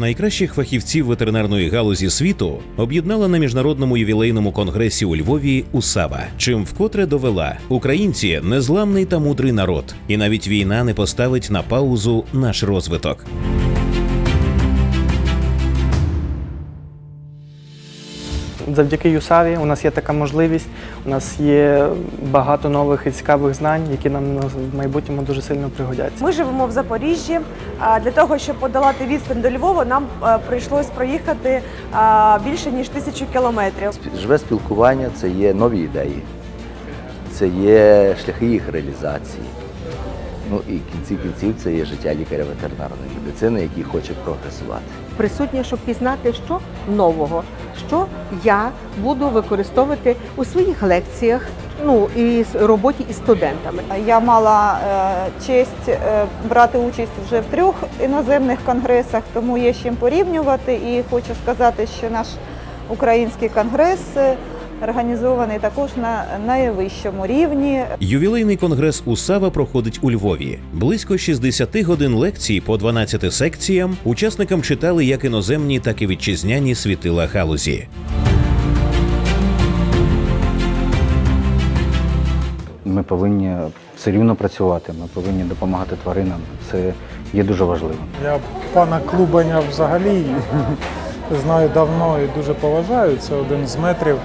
найкращих фахівців ветеринарної галузі світу об'єднала на міжнародному ювілейному конгресі у Львові УСАВА, чим вкотре довела українці незламний та мудрий народ, і навіть війна не поставить на паузу наш розвиток. Завдяки ЮСАВі у нас є така можливість. У нас є багато нових і цікавих знань, які нам в майбутньому дуже сильно пригодяться. Ми живемо в Запоріжжі. Для того, щоб подолати відстань до Львова, нам е, прийшлось проїхати більше ніж тисячу кілометрів. Живе спілкування це є нові ідеї, це є шляхи їх реалізації. Ну і в кінці кінців це є життя лікаря ветеринарної медицини, який хоче прогресувати. присутня, щоб пізнати, що нового, що я буду використовувати у своїх лекціях, ну і роботі із студентами. Я мала е, честь е, брати участь вже в трьох іноземних конгресах, тому є з чим порівнювати. І хочу сказати, що наш український конгрес е, організований також на найвищому рівні. Ювілейний конгрес УСАВА проходить у Львові. Близько 60 годин лекцій по 12 секціям учасникам читали як іноземні, так і вітчизняні світила галузі. Ми повинні все рівно працювати, ми повинні допомагати тваринам. Це є дуже важливо. Я пана Клубаня взагалі знаю давно і дуже поважаю. Це один з метрів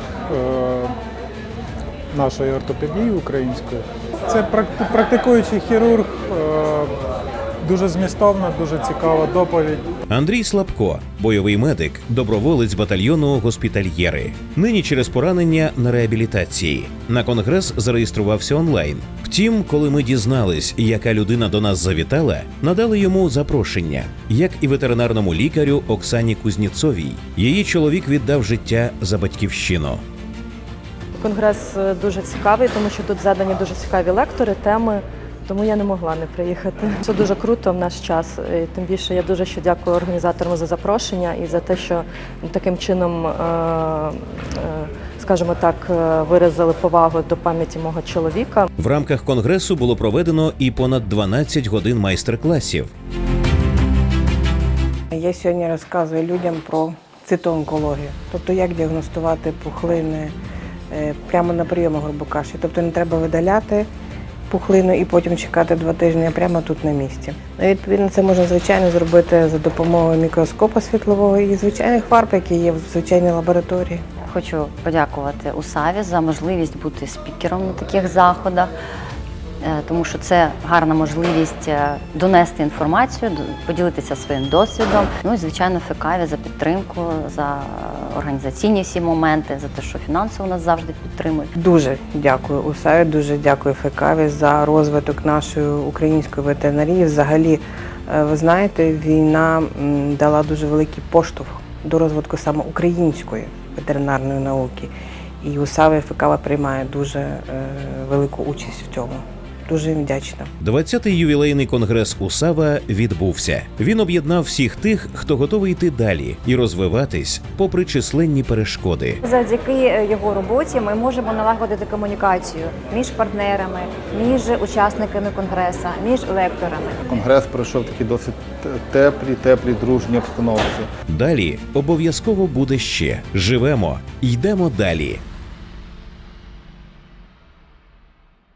нашої ортопедії української. Це практи- практикуючий хірург, е, дуже змістовна, дуже цікава доповідь. Андрій Слабко, бойовий медик, доброволець батальйону госпітальєри. Нині через поранення на реабілітації. На конгрес зареєструвався онлайн. Втім, коли ми дізнались, яка людина до нас завітала, надали йому запрошення, як і ветеринарному лікарю Оксані Кузніцовій. Її чоловік віддав життя за батьківщину. Конгрес е, дуже цікавий, тому що тут задані дуже цікаві лектори, теми. Тому я не могла не приїхати. Це дуже круто в наш час. І тим більше я дуже ще дякую організаторам за запрошення і за те, що таким чином, е, е, скажімо так, виразили повагу до пам'яті мого чоловіка. В рамках конгресу було проведено і понад 12 годин майстер-класів. Я сьогодні розказую людям про цитоонкологію, тобто як діагностувати пухлини прямо на прийомах, грубо кажучи. Тобто не треба видаляти пухлину і потім чекати два тижні, прямо тут на місці. Ну, Відповідно, це можна звичайно зробити за допомогою мікроскопа світлового і звичайних фарб, які є в звичайній лабораторії. Хочу подякувати УСАВі за можливість бути спікером на таких заходах, е, тому що це гарна можливість е, донести інформацію, поділитися своїм досвідом. Ну і звичайно, ФКАВі за підтримку, за організаційні всі моменти, за те, що фінансово нас завжди підтримують. Дуже дякую УСАВі, дуже дякую ФКАВі за розвиток нашої української ветеринарії. Взагалі, е, ви знаєте, війна дала дуже великий поштовх до розвитку саме української ветеринарної науки. І УСАВі і ФКАВа приймає дуже е, велику участь в цьому. Дуже їм вдячна. 20-й ювілейний конгрес УСАВА відбувся. Він об'єднав всіх тих, хто готовий йти далі і розвиватись, попри численні перешкоди. Завдяки е, його роботі ми можемо налагодити комунікацію між партнерами, між учасниками конгреса, між лекторами. Конгрес пройшов такі досить теплі, теплі, дружні обстановці. Далі обов'язково буде ще. Живемо, йдемо далі.